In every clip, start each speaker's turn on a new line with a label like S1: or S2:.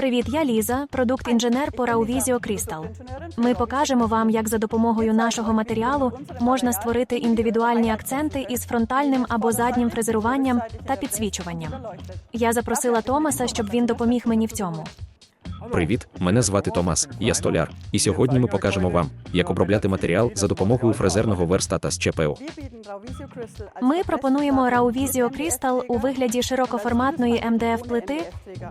S1: Привіт, я Ліза, продукт-інженер по Раувізіо Crystal. Ми покажемо вам, як за допомогою нашого матеріалу можна створити індивідуальні акценти із фронтальним або заднім фрезеруванням та підсвічуванням. Я запросила Томаса, щоб він допоміг мені в цьому.
S2: Привіт, мене звати Томас, я столяр. І сьогодні ми покажемо вам, як обробляти матеріал за допомогою фрезерного верстата з ЧПО.
S1: Ми пропонуємо Rauvisio Crystal у вигляді широкоформатної МДФ плити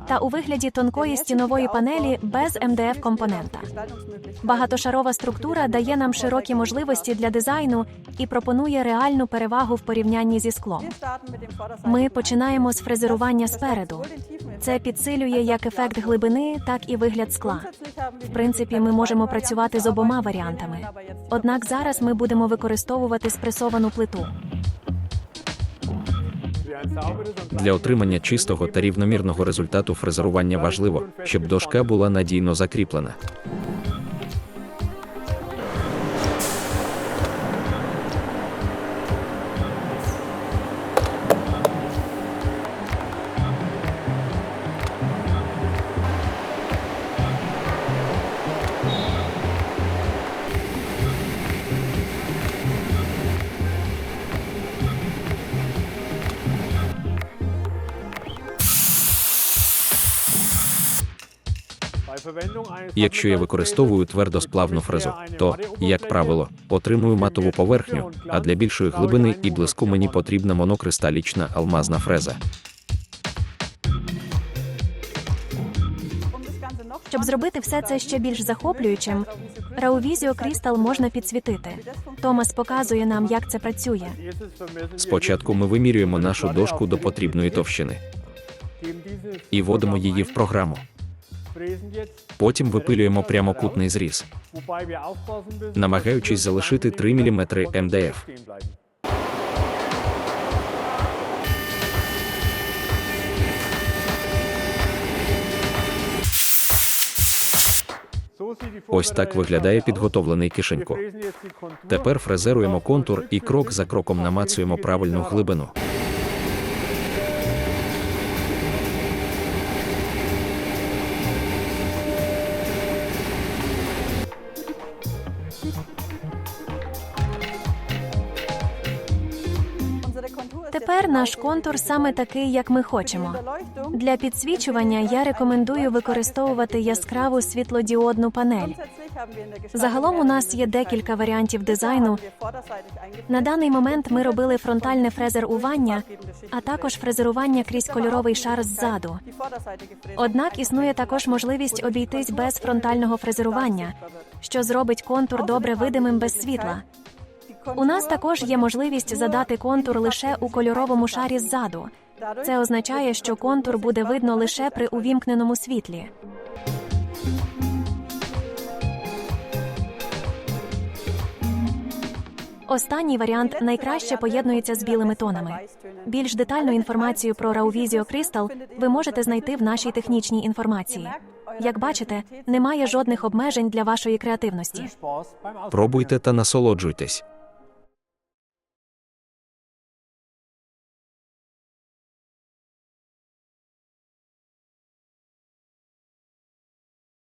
S1: та у вигляді тонкої стінової панелі без МДФ компонента. Багатошарова структура дає нам широкі можливості для дизайну і пропонує реальну перевагу в порівнянні зі склом. Ми починаємо з фрезерування спереду. Це підсилює як ефект глибини, так і вигляд скла. В принципі, ми можемо працювати з обома варіантами. Однак зараз ми будемо використовувати спресовану плиту.
S2: Для отримання чистого та рівномірного результату фрезерування важливо, щоб дошка була надійно закріплена. Якщо я використовую твердосплавну фрезу, то, як правило, отримую матову поверхню, а для більшої глибини і блиску мені потрібна монокристалічна алмазна фреза.
S1: Щоб зробити все це ще більш захоплюючим, Rauvisio Crystal можна підсвітити. Томас показує нам, як це працює.
S2: Спочатку ми вимірюємо нашу дошку до потрібної товщини і вводимо її в програму. Потім випилюємо прямокутний зріз, намагаючись залишити 3 мм МДФ. Ось так виглядає підготовлений кишенько. Тепер фрезеруємо контур і крок за кроком намацуємо правильну глибину.
S1: Тепер наш контур саме такий, як ми хочемо. Для підсвічування я рекомендую використовувати яскраву світлодіодну панель. Загалом у нас є декілька варіантів дизайну. На даний момент ми робили фронтальне фрезерування, а також фрезерування крізь кольоровий шар ззаду. Однак існує також можливість обійтись без фронтального фрезерування, що зробить контур добре видимим без світла. У нас також є можливість задати контур лише у кольоровому шарі ззаду. Це означає, що контур буде видно лише при увімкненому світлі. Останній варіант найкраще поєднується з білими тонами. Більш детальну інформацію про Rauvisio Crystal ви можете знайти в нашій технічній інформації. Як бачите, немає жодних обмежень для вашої креативності.
S2: Пробуйте та насолоджуйтесь.